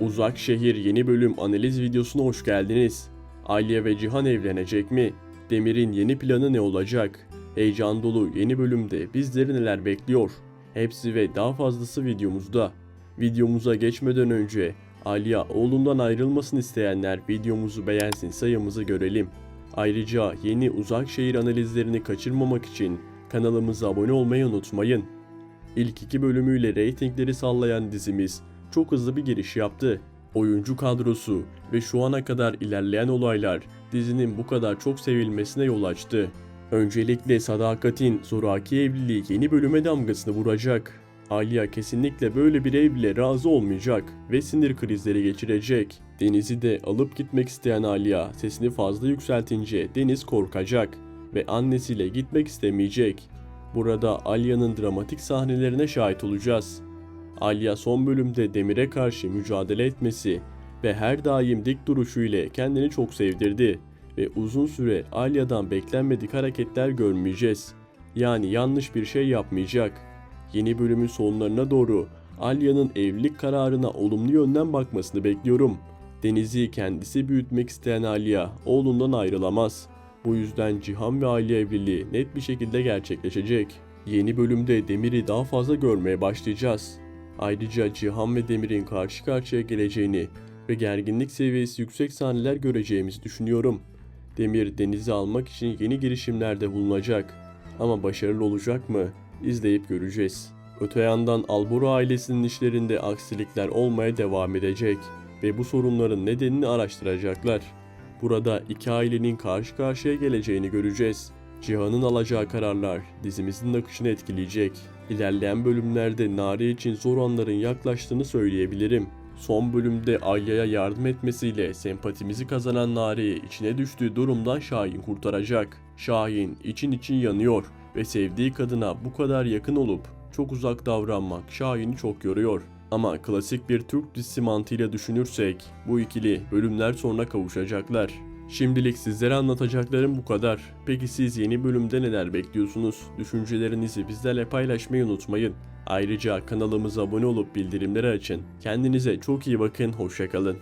Uzak Şehir yeni bölüm analiz videosuna hoş geldiniz. Alya ve Cihan evlenecek mi? Demir'in yeni planı ne olacak? Heyecan dolu yeni bölümde bizleri neler bekliyor? Hepsi ve daha fazlası videomuzda. Videomuza geçmeden önce Alya oğlundan ayrılmasını isteyenler videomuzu beğensin sayımızı görelim. Ayrıca yeni uzak şehir analizlerini kaçırmamak için kanalımıza abone olmayı unutmayın. İlk iki bölümüyle reytingleri sallayan dizimiz çok hızlı bir giriş yaptı. Oyuncu kadrosu ve şu ana kadar ilerleyen olaylar dizinin bu kadar çok sevilmesine yol açtı. Öncelikle Sadakat'in zoraki evliliği yeni bölüme damgasını vuracak. Alya kesinlikle böyle bir evliliğe razı olmayacak ve sinir krizleri geçirecek. Deniz'i de alıp gitmek isteyen Alya sesini fazla yükseltince Deniz korkacak ve annesiyle gitmek istemeyecek. Burada Alya'nın dramatik sahnelerine şahit olacağız. Alya son bölümde Demir'e karşı mücadele etmesi ve her daim dik duruşu ile kendini çok sevdirdi ve uzun süre Alya'dan beklenmedik hareketler görmeyeceğiz. Yani yanlış bir şey yapmayacak. Yeni bölümün sonlarına doğru Alya'nın evlilik kararına olumlu yönden bakmasını bekliyorum. Deniz'i kendisi büyütmek isteyen Alya oğlundan ayrılamaz. Bu yüzden Cihan ve Alya evliliği net bir şekilde gerçekleşecek. Yeni bölümde Demir'i daha fazla görmeye başlayacağız. Ayrıca Cihan ve Demir'in karşı karşıya geleceğini ve gerginlik seviyesi yüksek sahneler göreceğimizi düşünüyorum. Demir Deniz'i almak için yeni girişimlerde bulunacak. Ama başarılı olacak mı? İzleyip göreceğiz. Öte yandan Albora ailesinin işlerinde aksilikler olmaya devam edecek ve bu sorunların nedenini araştıracaklar. Burada iki ailenin karşı karşıya geleceğini göreceğiz. Cihan'ın alacağı kararlar dizimizin akışını etkileyecek. İlerleyen bölümlerde Nare için zor anların yaklaştığını söyleyebilirim. Son bölümde Alya'ya yardım etmesiyle sempatimizi kazanan Nare'yi içine düştüğü durumdan Şahin kurtaracak. Şahin için için yanıyor ve sevdiği kadına bu kadar yakın olup çok uzak davranmak Şahin'i çok yoruyor. Ama klasik bir Türk dizisi mantığıyla düşünürsek bu ikili bölümler sonra kavuşacaklar. Şimdilik sizlere anlatacaklarım bu kadar. Peki siz yeni bölümde neler bekliyorsunuz? Düşüncelerinizi bizlerle paylaşmayı unutmayın. Ayrıca kanalımıza abone olup bildirimleri açın. Kendinize çok iyi bakın, hoşçakalın.